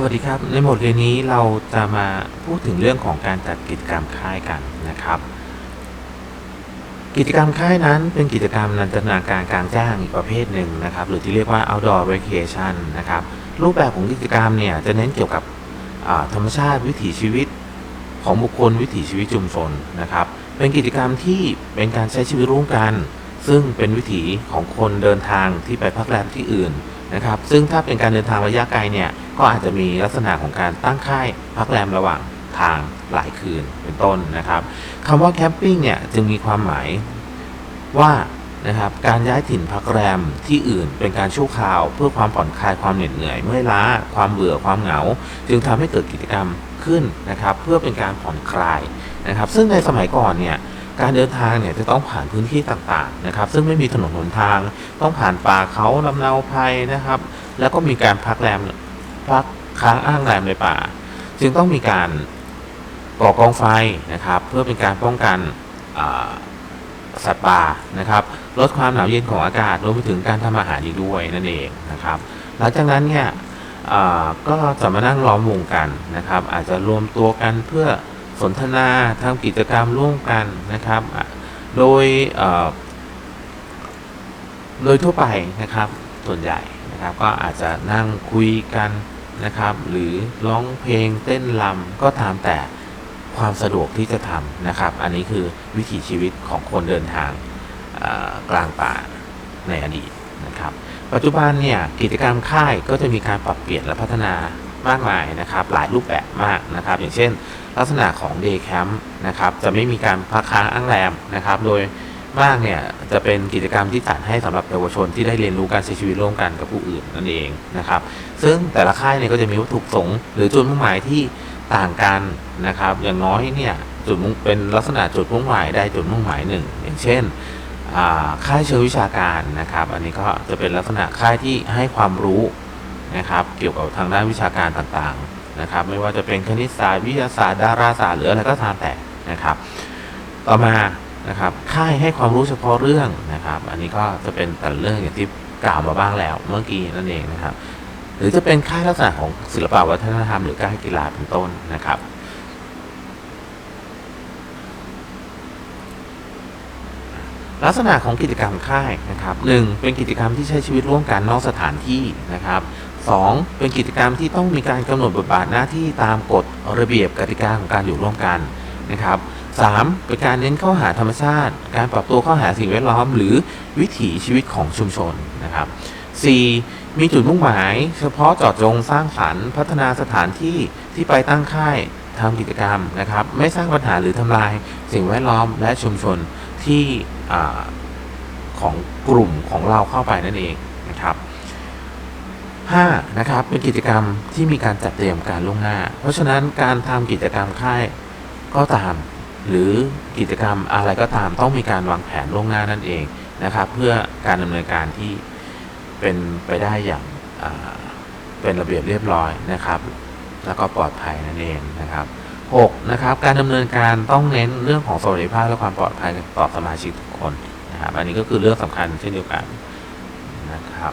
สวัสดีครับ ในบทเรียนนี้เราจะมาพูดถึงเรื่องของการจัดกิจกรรมค่ายกันนะครับ กิจกรรมค่ายนั้นเป็นกิจกรรมนันทนาการกลางแจ้งอีกประเภทหนึ่งนะครับ หรือที่เรียกว่า outdoor recreation นะครับ รูปแบบของกิจกรรมเนี่ยจะเน้นเกี่ยวกับธรรมชาติวิถีชีวิตของบุคคลวิถีชีวิตชุมชนนะครับ เป็นกิจกรรมที่เป็นการใช้ชีวิตร่วมกัน ซึ่งเป็นวิถีของคนเดินทางที่ไปพักแรมที่อื่นนะครับ ซึ่งถ้าเป็นการเดินทางระยะไกลเนี่ย ก็อาจจะมีลักษณะของการตั้งค่ายพักแรมระหว่างทางหลายคืนเป็นต้นนะครับคำว่าแคมปิ้งเนี่ยจึงมีความหมายว่านะครับการย้ายถิ่นพักแรมที่อื่นเป็นการชั่วคราวเพื่อความผ่อนคลายความเหน็ดเหนื่อยเมื่อยล้าความเบื่อความเหงา จึงทำให้เกิดกิจกรรมขึ้นนะครับ เพื่อเป็นการผ่อนคลายนะครับ ซึ่งในสมัยก่อนเนี่ยการเดินทางเนี่ยจะต้องผ่านพื้นที่ต่างๆนะครับ ซึ่งไม่มีถนนหนทาง ต้องผ่านป่าเขาลำเนาภัยนะครับ แล้วก็มีการพักแรม พักค้างอ้างแรมในป่า จึงต้องมีการก่อกองไฟนะครับ เพื่อเป็นการป้องกันสัตว์ป่านะครับ ลดความหนาวเย็นของอากาศรวมไปถึงการทำอาหารอีกด้วยนั่นเองนะครับ หลังจากนั้นเนี่ยก็จะมานั่งล้อมวงกันนะครับ อาจจะรวมตัวกันเพื่อสนทนาทำกิจกรรมร่วมกันนะครับ โดยโดยทั่วไปนะครับส่วนใหญ่นะครับ ก็อาจจะนั่งคุยกัน นะครับ หรือร้องเพลงเต้นรำก็ตามแต่ความสะดวกที่จะทำนะครับ อันนี้คือวิถีชีวิตของคนเดินทางกลางป่าในอดีตนะครับ ปัจจุบันเนี่ยกิจกรรมค่ายก็จะมีการปรับเปลี่ยนและพัฒนามากมายนะครับ หลายรูปแบบมากนะครับ อย่างเช่น ลักษณะของ day camp นะครับ จะไม่มีการพักค้างอ้างแรมนะครับ โดย มากเนี่ยจะเป็นกิจกรรมที่จัดให้สำหรับเยาวชนที่ได้เรียนรู้การใช้ชีวิตร่วมกันกับผู้อื่นนั่นเองนะครับ ซึ่งแต่ละค่ายเนี่ยก็จะมีวัตถุประสงค์หรือจุดมุ่งหมายที่ต่างกันนะครับ อย่างน้อยเนี่ยจุดมุ่งเป็นลักษณะจุดมุ่งหมายได้จุดมุ่งหมายหนึ่งอย่างเช่นค่ายเชิงวิชาการนะครับ อันนี้ก็จะเป็นลักษณะค่ายที่ให้ความรู้นะครับ เกี่ยวกับทางด้านวิชาการต่างๆนะครับ ไม่ว่าจะเป็นคณิตศาสตร์วิทยาศาสตร์ดาราศาสตร์หรืออะไรก็ตามแต่นะครับ ต่อมา นะครับค่ายให้ความรู้เฉพาะเรื่องนะครับ อันนี้ก็จะเป็นแต่เรื่องอย่างที่กล่าวมาบ้างแล้วเมื่อกี้นั่นเองนะครับ หรือจะเป็นค่ายลักษณะของศิลปะวัฒนธรรมหรือค่ายกีฬาเป็นต้นนะครับลักษณะของกิจกรรมค่ายนะครับหนึ่งเป็นกิจกรรมที่ใช้ชีวิตร่วมกันนอกสถานที่นะครับสองเป็นกิจกรรมที่ต้องมีการกำหนดบทบาทหน้าที่ตามกฎระเบียบกติกาของการอยู่ร่วมกัน นะครับสามเป็นการเน้นเข้าหาธรรมชาติ การปรับตัวเข้าหาสิ่งแวดล้อม หรือวิถีชีวิตของชุมชนนะครับสี่มีจุดมุ่งหมาย เฉพาะเจาะจงสร้างสรรค์พัฒนาสถานที่ที่ไปตั้งค่ายทำกิจกรรมนะครับ ไม่สร้างปัญหาหรือทำลายสิ่งแวดล้อมและชุมชนที่อของกลุ่มของเราเข้าไปนั่นเองนะครับ 5. นะครับเป็นกิจกรรมที่มีการจัดเตรียมการล่วงหน้า เพราะฉะนั้นการทำกิจกรรมค่าย ก็ตาม หรือกิจกรรมอะไรก็ตามต้องมีการวางแผนล่วงหน้านั่นเองนะครับ เพื่อการดำเนินการที่เป็นไปได้อย่างเป็นระเบียบเรียบร้อยนะครับ แล้วก็ปลอดภัยนั่นเองนะครับ 6. นะครับ การดำเนินการต้องเน้นเรื่องของสวัสดิภาพและความปลอดภัยต่อสมาชิกทุกคนนะครับ อันนี้ก็คือเรื่องสำคัญเช่นเดียวกันนะครับ